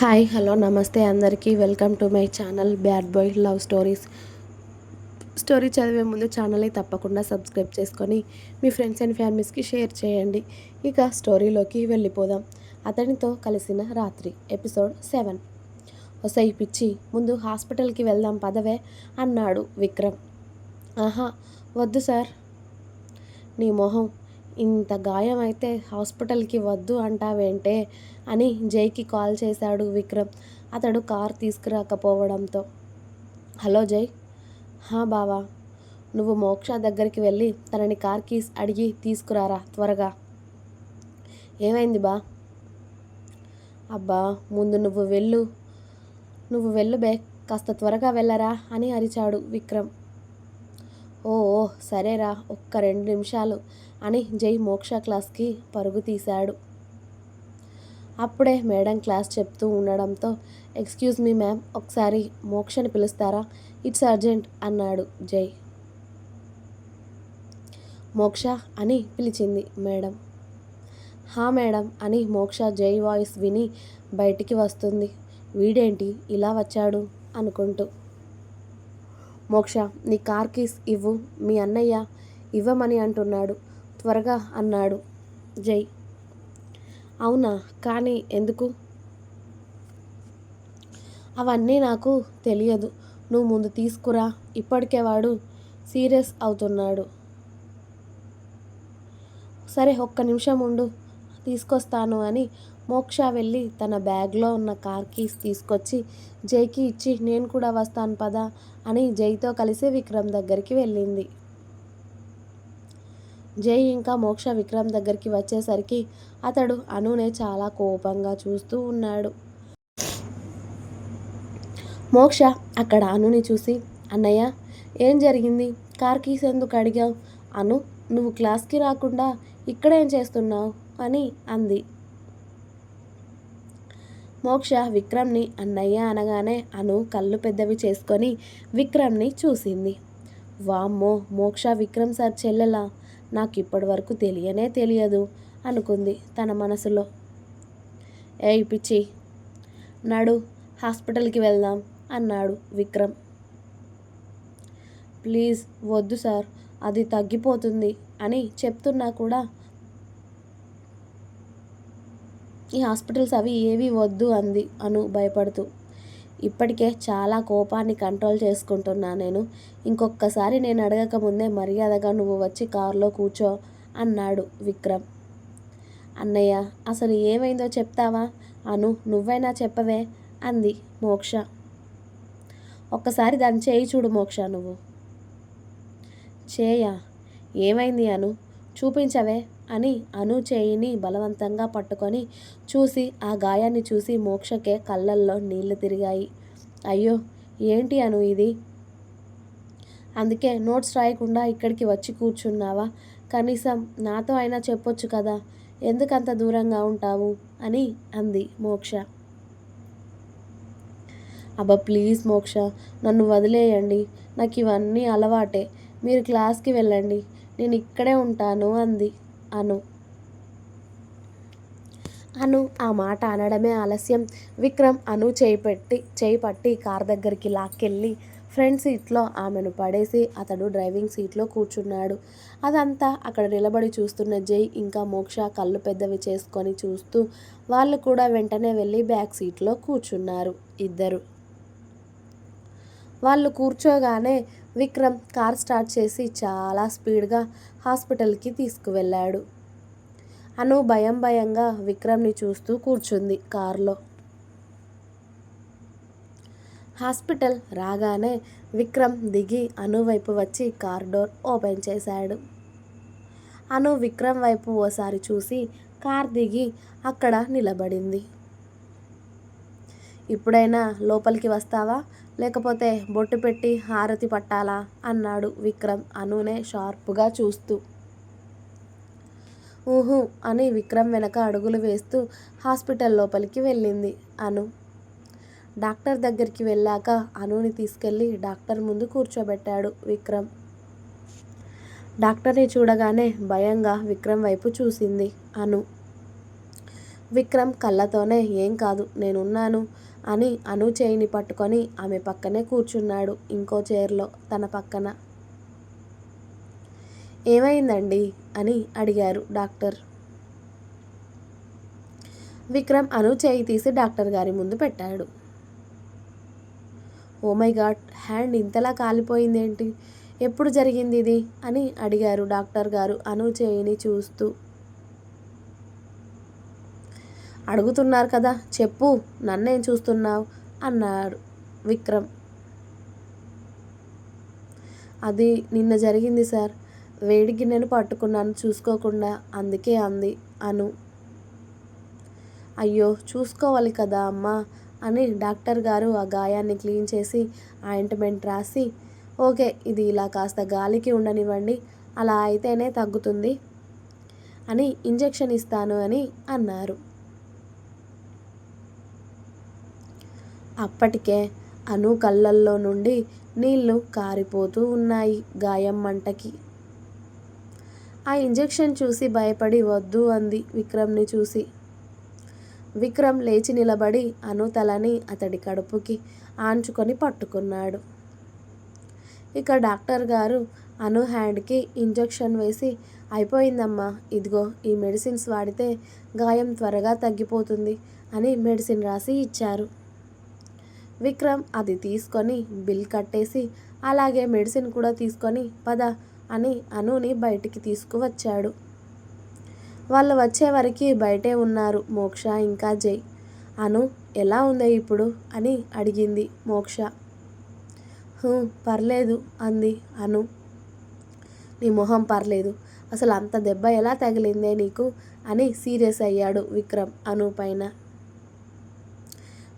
Hi hello నమస్తే అందరికీ. Welcome to my channel bad boy love stories. Story చదివే ముందు ఛానల్ని తప్పకుండా సబ్స్క్రైబ్ చేసుకొని మీ ఫ్రెండ్స్ అండ్ ఫ్యామిలీస్కి షేర్ చేయండి. ఇక స్టోరీలోకి వెళ్ళిపోదాం. అతనితో కలిసిన రాత్రి ఎపిసోడ్ సెవెన్. ఒసై పిచ్చి ముందు హాస్పిటల్కి వెళ్దాం పదవే అన్నాడు విక్రమ్. ఆహా వద్దు సార్. నీ మొహం ఇంత గాయం అయితే హాస్పిటల్కి వద్దు అంటావేంటే అని జైకి కాల్ చేశాడు విక్రమ్. అతడు కార్ తీసుకురాకపోవడంతో. హలో జై. హా బావా నువ్వు మోక్ష దగ్గరికి వెళ్ళి తనని కార్ కీస్ అడిగి తీసుకురారా త్వరగా. ఏమైంది బా? అబ్బా ముందు నువ్వు వెళ్ళు. నువ్వు వెళ్ళు బే కాస్త త్వరగా వెళ్ళరా అని అరిచాడు విక్రమ్. ఓ సరేరా ఒక్క రెండు నిమిషాలు. అని జై మోక్ష క్లాస్కి పరుగు తీశాడు. అప్పుడే మేడం క్లాస్ చెప్తూ ఉండడంతో ఎక్స్క్యూజ్ మీ మ్యామ్ ఒకసారి మోక్షని పిలుస్తారా? ఇట్స్ అర్జెంట్ అన్నాడు జై. మోక్ష అని పిలిచింది మేడం. హా మేడం అని మోక్ష జై వాయిస్ విని బయటికి వస్తుంది. వీడేంటి? ఇలా వచ్చాడు? అనుకుంటూ. మోక్ష నీ కార్ కీస్ ఇవ్వు మీ అన్నయ్య ఇవ్వమని అంటున్నాడు. త్వరగా అన్నాడు. జై. అవునా? కానీ ఎందుకు? అవన్నీ నాకు తెలియదు. నువ్వు ముందు తీసుకురా. ఇప్పటికే వాడు సీరియస్ అవుతున్నాడు. సరే ఒక్క నిమిషం ఉండు. తీసుకొస్తాను అని మోక్ష వెళ్ళి తన బ్యాగ్లో ఉన్న కార్ కీస్ తీసుకొచ్చి జైకి ఇచ్చి నేను కూడా వస్తాను పదా అని జైతో కలిసి విక్రమ్ దగ్గరికి వెళ్ళింది. జై ఇంకా మోక్ష విక్రమ్ దగ్గరికి వచ్చేసరికి అతడు అనునే చాలా కోపంగా చూస్తూ ఉన్నాడు. మోక్ష అక్కడ అనుని చూసి అన్నయ్య ఏం జరిగింది? కార్ కీస్ ఎందుకు అడిగావు? అను నువ్వు క్లాస్కి రాకుండా ఇక్కడేం చేస్తున్నావు? అని అంది. మోక్ష విక్రమ్ని అన్నయ్య అనగానే అను కళ్ళు పెద్దవి చేసుకొని విక్రమ్ని చూసింది. వామ్మో మోక్ష విక్రమ్ సార్ చెల్లెలా? నాకు ఇప్పటి వరకు తెలియనే తెలియదు అనుకుంది తన మనసులో. ఏ పిచ్చి నడు హాస్పిటల్కి వెళ్దాం అన్నాడు విక్రమ్. ప్లీజ్ వద్దు సార్ అది తగ్గిపోతుంది అని చెప్తున్నా కూడా ఈ హాస్పిటల్స్ అవి ఏవి వద్దు అంది అను భయపడుతూ. ఇప్పటికే చాలా కోపాన్ని కంట్రోల్ చేసుకుంటున్నా నేను. ఇంకొకసారి నేను అడగక ముందే మర్యాదగా నువ్వు వచ్చి కారులో కూర్చో అన్నాడు విక్రమ్. అన్నయ్య అసలు ఏమైందో చెప్తావా? అను నువ్వైనా చెప్పవే? అంది మోక్ష. ఒక్కసారి దాన్ని చేయి చూడు మోక్ష నువ్వు. చేయా. ఏమైంది అను? చూపించవే? అని అను చేయిని బలవంతంగా పట్టుకొని చూసి ఆ గాయాన్ని చూసి మోక్షకే కళ్ళల్లో నీళ్ళు తిరిగాయి. అయ్యో ఏంటి అను ఇది? అందుకే నోట్స్ రాయకుండా ఇక్కడికి వచ్చి కూర్చున్నావా? కనీసం నాతో అయినా చెప్పొచ్చు కదా? ఎందుకంత దూరంగా ఉంటావు? అని అంది మోక్ష. అబ్బా ప్లీజ్ మోక్ష నన్ను వదిలేయండి. నాకు ఇవన్నీ అలవాటే. మీరు క్లాస్కి వెళ్ళండి. నేను ఇక్కడే ఉంటాను అంది. అను. అను ఆ మాట అనడమే ఆలస్యం. విక్రమ్ అను చేయి పెట్టి చేయి పట్టి కార్ దగ్గరికి లాక్కెళ్ళి ఫ్రంట్ సీట్లో ఆమెను పడేసి అతడు డ్రైవింగ్ సీట్లో కూర్చున్నాడు. అదంతా అక్కడ నిలబడి చూస్తున్న జై ఇంకా మోక్ష కళ్ళు పెద్దవి చేసుకొని చూస్తూ వాళ్ళు కూడా వెంటనే వెళ్ళి బ్యాక్ సీట్లో కూర్చున్నారు ఇద్దరు. వాళ్ళు కూర్చోగానే విక్రమ్ కార్ స్టార్ట్ చేసి చాలా స్పీడ్గా హాస్పిటల్కి తీసుకువెళ్ళాడు. అను భయం భయంగా విక్రమ్ని చూస్తూ కూర్చుంది కారులో. హాస్పిటల్ రాగానే విక్రమ్ దిగి అను వైపు వచ్చి కార్ డోర్ ఓపెన్ చేశాడు. అను విక్రమ్ వైపు ఓసారి చూసి కార్ దిగి అక్కడ నిలబడింది. ఇప్పుడైనా లోపలికి వస్తావా? లేకపోతే బొట్టు పెట్టి హారతి పట్టాలా? అన్నాడు విక్రమ్ అనునే షార్ప్గా చూస్తూ. ఊహు అని విక్రమ్ వెనక అడుగులు వేస్తూ హాస్పిటల్ లోపలికి వెళ్ళింది అను. డాక్టర్ దగ్గరికి వెళ్ళాక అనుని తీసుకెళ్ళి డాక్టర్ ముందు కూర్చోబెట్టాడు విక్రమ్. డాక్టర్ని చూడగానే భయంగా విక్రమ్ వైపు చూసింది అను. విక్రమ్ కళ్ళతోనే ఏం కాదు నేనున్నాను. అని అను చేయిని పట్టుకొని ఆమె పక్కనే కూర్చున్నాడు ఇంకో చైర్లో తన పక్కన. ఏమైందండి? అని అడిగారు డాక్టర్. విక్రమ్ అను చేయి తీసి డాక్టర్ గారి ముందు పెట్టాడు. ఓ మై గాడ్ హ్యాండ్ ఇంతలా కాలిపోయిందేంటి? ఎప్పుడు జరిగింది ఇది? అని అడిగారు డాక్టర్ గారు అను చేయిని చూస్తూ. అడుగుతున్నారు కదా చెప్పు నన్నేం చూస్తున్నావు? అన్నాడు విక్రమ్. అది నిన్న జరిగింది సార్. వేడి గిన్నెను పట్టుకున్నాను చూసుకోకుండా అందుకే అంది అను. అయ్యో చూసుకోవాలి కదా అమ్మా అని డాక్టర్ గారు ఆ గాయాన్ని క్లీన్ చేసి ఆయింట్మెంట్ రాసి ఓకే ఇది ఇలా కాస్త గాలికి ఉండనివ్వండి అలా అయితేనే తగ్గుతుంది అని ఇంజెక్షన్ ఇస్తాను అని అన్నారు. అప్పటికే అను కళ్ళల్లో నుండి నీళ్ళు కారిపోతూ ఉన్నాయి గాయం మంటకి. ఆ ఇంజెక్షన్ చూసి భయపడి వద్దు అంది విక్రమ్ని చూసి. విక్రమ్ లేచి నిలబడి అను తలని అతడి కడుపుకి ఆంచుకొని పట్టుకున్నాడు. ఇక డాక్టర్ గారు అను హ్యాండ్కి ఇంజెక్షన్ వేసి అయిపోయిందమ్మా ఇదిగో ఈ మెడిసిన్స్ వాడితే గాయం త్వరగా తగ్గిపోతుంది అని మెడిసిన్ రాసి ఇచ్చారు. విక్రమ్ అది తీసుకొని బిల్ కట్టేసి అలాగే మెడిసిన్ కూడా తీసుకొని పద అని అనుని బయటికి తీసుకువచ్చాడు. వాళ్ళు వచ్చే వరకు బయటే ఉన్నారు మోక్ష ఇంకా జై. అను ఎలా ఉందే ఇప్పుడు? అని అడిగింది మోక్ష. పర్లేదు అంది అను. నీ మొహం పర్లేదు అసలు అంత దెబ్బ ఎలా తగిలిందే నీకు? అని సీరియస్ అయ్యాడు విక్రమ్ అను పైన.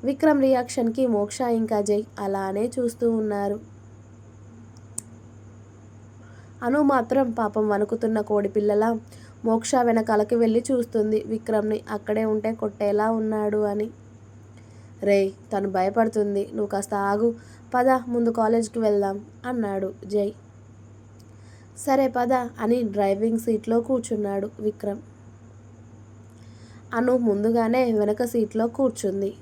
విక్రమ్ రియాక్షన్కి మోక్ష ఇంకా జై అలానే చూస్తూ ఉన్నారు. అను మాత్రం పాపం వణుకుతున్న కోడి పిల్లల మోక్ష వెనకాలకి వెళ్ళి చూస్తుంది. విక్రమ్ని అక్కడే ఉంటే కొట్టేలా ఉన్నాడు అని. రేయ్ తను భయపడుతుంది. నువ్వు కాస్త ఆగు. పద ముందు కాలేజ్కి వెళ్దాం అన్నాడు జై. సరే పద అని డ్రైవింగ్ సీట్లో కూర్చున్నాడు విక్రమ్. అను ముందుగానే వెనక సీట్లో కూర్చుంది.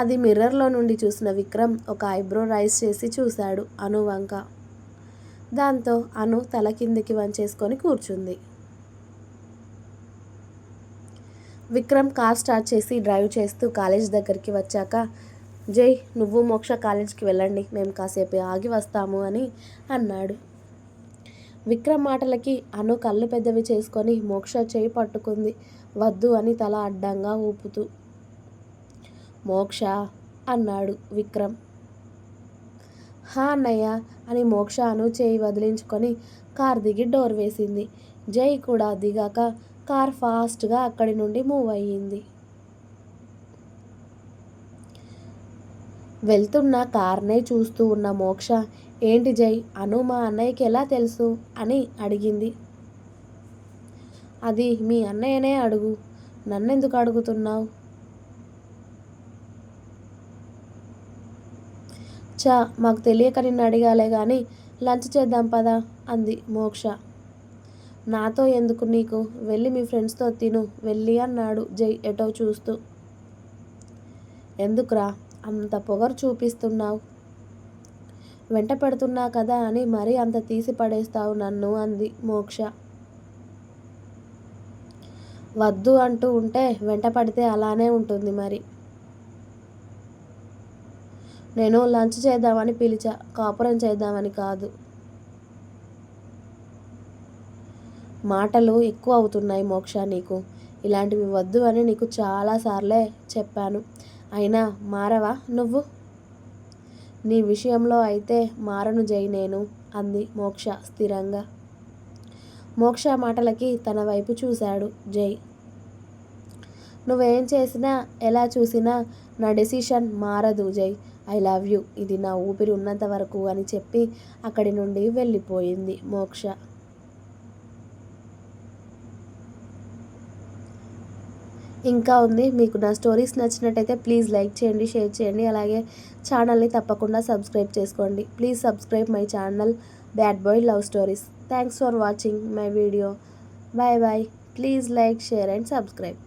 అది మిర్రర్లో నుండి చూసిన విక్రమ్ ఒక ఐబ్రో రైస్ చేసి చూశాడు అను వంక. దాంతో అను తల కిందికి వంచేసుకొని కూర్చుంది. విక్రమ్ కార్ స్టార్ట్ చేసి డ్రైవ్ చేస్తూ కాలేజ్ దగ్గరికి వచ్చాక జై నువ్వు మోక్ష కాలేజ్కి వెళ్ళండి మేము కాసేపు ఆగి వస్తాము అని అన్నాడు. విక్రమ్ మాటలకి అను కళ్ళు పెద్దవి చేసుకొని మోక్ష చేయి పట్టుకుంది. వద్దు అని తల అడ్డంగా ఊపుతూ మోక్ష అన్నాడు విక్రమ్. హా అన్నయ్య అని మోక్ష అను చేయి వదిలించుకొని కార్ దిగి డోర్ వేసింది. జై కూడా దిగాక కార్ ఫాస్ట్గా అక్కడి నుండి మూవ్ అయ్యింది. వెళ్తున్న కార్నే చూస్తూ ఉన్న మోక్ష ఏంటి జై అను మా అన్నయ్యకి ఎలా తెలుసు? అని అడిగింది. అది మీ అన్నయ్యనే అడుగు. నన్నెందుకు అడుగుతున్నావు? చా మాకు తెలియక నిన్ను అడిగాలే కానీ లంచ్ చేద్దాం పదా అంది మోక్ష. నాతో ఎందుకు నీకు? వెళ్ళి మీ ఫ్రెండ్స్తో తిను వెళ్ళి అన్నాడు జై ఎటో చూస్తూ. ఎందుకురా? అంత పొగరు చూపిస్తున్నావు. వెంట పెడుతున్నా కదా అని మరీ అంత తీసి పడేస్తావు నన్ను అంది మోక్ష. వద్దు అంటూ ఉంటే వెంట పడితే అలానే ఉంటుంది మరి. నేను లంచ్ చేద్దామని పిలిచా. కాపురం చేద్దామని కాదు. మాటలు ఎక్కువ అవుతున్నాయి మోక్ష నీకు. ఇలాంటివి వద్దు అని నీకు చాలాసార్లే చెప్పాను. అయినా మారవా నువ్వు? నీ విషయంలో అయితే మారను జై నేను అంది మోక్ష స్థిరంగా. మోక్ష మాటలకి తన వైపు చూశాడు జై. నువ్వేం చేసినా ఎలా చూసినా నా డెసిషన్ మారదు జై. ఐ లవ్ యూ ఇది నా ఊపిరి ఉన్నంత వరకు అని చెప్పి అక్కడి నుండి వెళ్ళిపోయింది మోక్ష. ఇంకా ఉంది. మీకు నా స్టోరీస్ నచ్చినట్టయితే ప్లీజ్ లైక్ చేయండి షేర్ చేయండి. అలాగే ఛానల్ని తప్పకుండా సబ్స్క్రైబ్ చేసుకోండి. Please subscribe my channel bad boy love stories. Thanks for watching my video bye bye please like share and subscribe